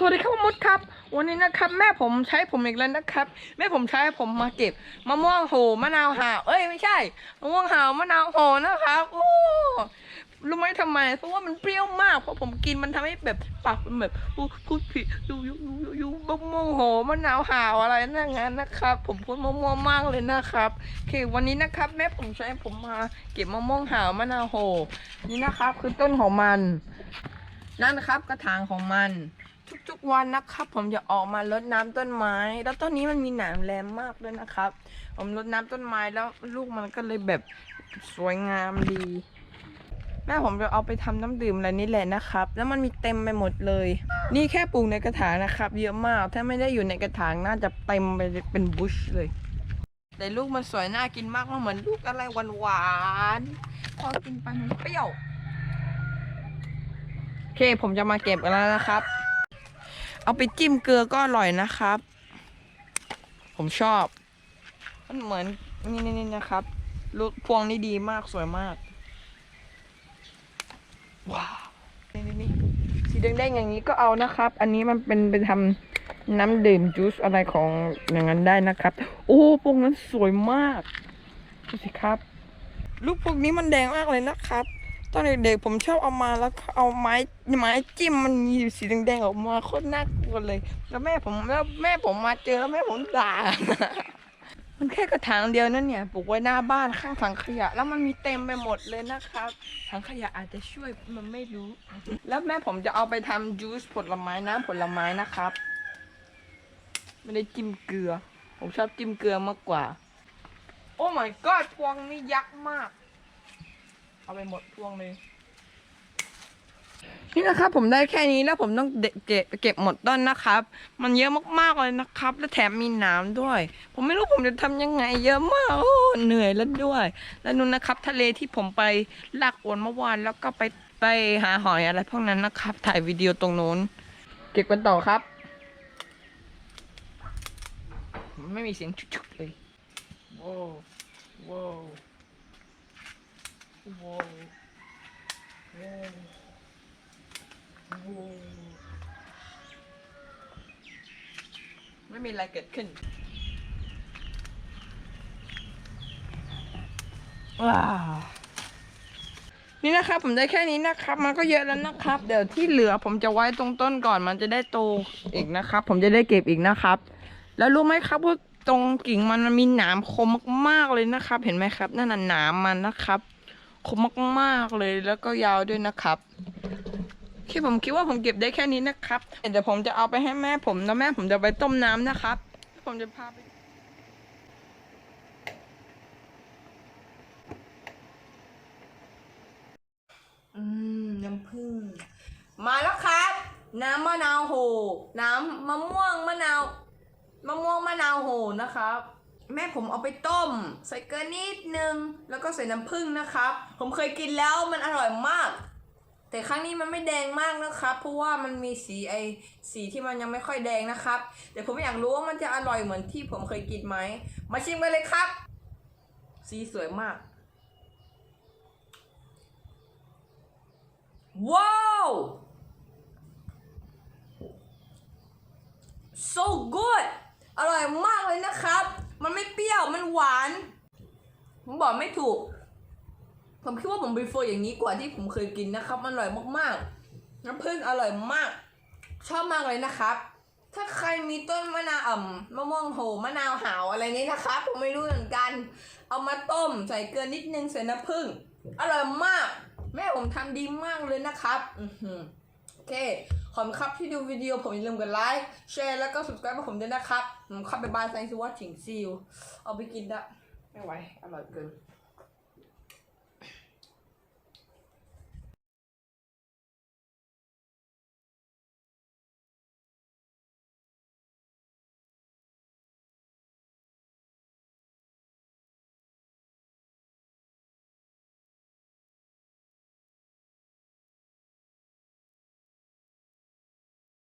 สวัสดีครับมดครับ วันนี้นะครับแม่ผมใช้ผมอีกแล้วนะครับ แม่ผมใช้ผมมาเก็บมะม่วงโหมะนาวหาวเอ้ยไม่ใช่มะม่วงหาวมะนาวโหนะครับโอ้รู้ไหมทำไม เพราะว่ามันเปรี้ยวมากเพราะผมกินมันทำให้แบบปากมันแบบพูดพูดผิดยูยูยูยูยูมะม่วงโหมะนาวหาวอะไรนั่นงั้นนะครับ ผมพูดมะม่วงมากเลยนะครับโอเควันนี้นะครับ แม่ผมใช้ผมมาเก็บมะม่วงหาวมะนาวโหนี่นะครับ คือต้นของมัน นั่นนะครับกระถางของมัน ทุกๆวันนะครับ ผมจะออกมารดน้ำต้นไม้ แล้วต้นนี้มันมีหนามแหลมมากเลยนะครับ ผมรดน้ำต้นไม้แล้วลูกมันก็เลยแบบสวยงามดี แม่ผมจะเอาไปทำน้ำดื่มอะไรนี่แหละนะครับ แล้วมันมีเต็มไปหมดเลย นี่แค่ปลูกในกระถางนะครับ เยอะมาก ถ้าไม่ได้อยู่ในกระถางน่าจะเต็มไปเป็นบุชเลยแต่ลูกมันสวยน่ากินมากมันเหมือนลูกอะไรหวานๆพอกินไปมันเปรี้ยวโอเค ผมจะมาเก็บกันแล้วนะครับ เอาไปจิ้มเกลือก็อร่อยนะครับ ผมชอบ มันเหมือนนี่นี่นี่นะครับ ลูกพวงนี่ดีมากสวยมาก ว้าวนี่นี่นี่สีแดงๆอย่างนี้ก็เอานะครับ อันนี้มันเป็นไปทำน้ำดื่มจูสอะไรของอย่างนั้นได้นะครับ โอ้พวกนั้นสวยมากดูสิครับ ลูกพวกนี้มันแดงมากเลยนะครับ ตอนเด็กๆผมชอบเอามาแล้วเอาไม้ไม้จิ้มมันมีสีแดงๆออกมาโคตรน่ากลัวเลย แล้วแม่ผมแล้วแม่ผมมาเจอแล้วแม่ผมด่า มันแค่กระถางเดียวนั่นเนี่ยปลูกไว้หน้าบ้านข้างถังขยะ แล้วมันมีเต็มไปหมดเลยนะครับถังขยะอาจจะช่วยมันไม่รู้ แล้วแม่ผมจะเอาไปทำจูสผลไม้น้ำผลไม้นะครับ ไม่ได้จิ้มเกลือ ผมชอบจิ้มเกลือมากกว่า โอ้ my god พวงนี่ยักษ์มาก เอาไปหมดพวงเลย นี่นะครับผมได้แค่นี้แล้วผมต้องเดเก็บเก็บหมดต้นนะครับ มันเยอะมากๆเลยนะครับ และแถมมีหน้ำด้วย ผมไม่รู้ผมจะทำยังไง เยอะมากโอ้เหนื่อยแล้วด้วย แล้วนู่นนะครับ ทะเลที่ผมไปลากอวนเมื่อวานแล้วก็ไปไปหาหอยอะไรพวกนั้นนะครับ ถ่ายวิดีโอตรงโน้น เก็บกันต่อครับ ไม่มีเสียงชุกๆเลยว้าวว้าวว้าวว้าวว้าว ไม่มีอะไรเกิดขึ้นว้าวนี่นะครับ ผมได้แค่นี้นะครับ มันก็เยอะแล้วนะครับ เดี๋ยวที่เหลือผมจะไว้ตรงต้นก่อนมันจะได้โตอีกนะครับ ผมจะได้เก็บอีกนะครับ แล้วรู้ไหมครับว่าตรงกิ่งมันมันมีหนามคมมากๆเลยนะครับ เห็นไหมครับ นั่นน่ะหนามมันนะครับ คมมากๆเลยแล้วก็ยาวด้วยนะครับ ที่ผมคิดว่าผมเก็บได้แค่นี้นะครับเดี๋ยวผมจะเอาไปให้แม่ผมแล้วแม่ผมจะไปต้มน้ำนะครับ ผมจะพาไปอืมน้ำผึ้งมาแล้วครับ น้ำมะนาวโห น้ำมะม่วงมะนาวมะม่วงมะนาวโหนะครับ แม่ผมเอาไปต้ม ใส่เกลือนิดนึง แล้วก็ใส่น้ำผึ้งนะครับ ผมเคยกินแล้วมันอร่อยมาก แต่ครั้งนี้มันไม่แดงมากนะครับ เพราะว่ามันมีสีไอสีที่มันยังไม่ค่อยแดงนะครับ แต่ผมอยากรู้ว่ามันจะอร่อยเหมือนที่ผมเคยกินไหม มาชิมกันเลยครับ สีสวยมาก ว้าว so good อร่อยมากเลยนะครับ มันไม่เปรี้ยว มันหวาน ผมบอกไม่ถูก ผมคิดว่าผม prefer อย่างนี้กว่าที่ผมเคยกินนะครับมันอร่อยมากๆ น้ำผึ้งอร่อยมาก ชอบมากเลยนะครับ ถ้าใครมีต้นมะนาวอ่ำมะม่วงโหมะนาวหาวอะไรนี้นะครับผมไม่รู้เหมือนกัน เอามาต้มใส่เกลือนิดนึงใส่น้ำผึ้งอร่อยมาก แม่ผมทำดีมากเลยนะครับอือโอเค ขอบคุณครับที่ดูวิดีโอผมอย่าลืมกดไลค์แชร์แล้วก็ subscribe ให้ผมด้วยนะครับผมข้าไปบ้านไซน์ซูว่าถิงซิลเอาไปกินละไม่ไหวอร่อยเกิน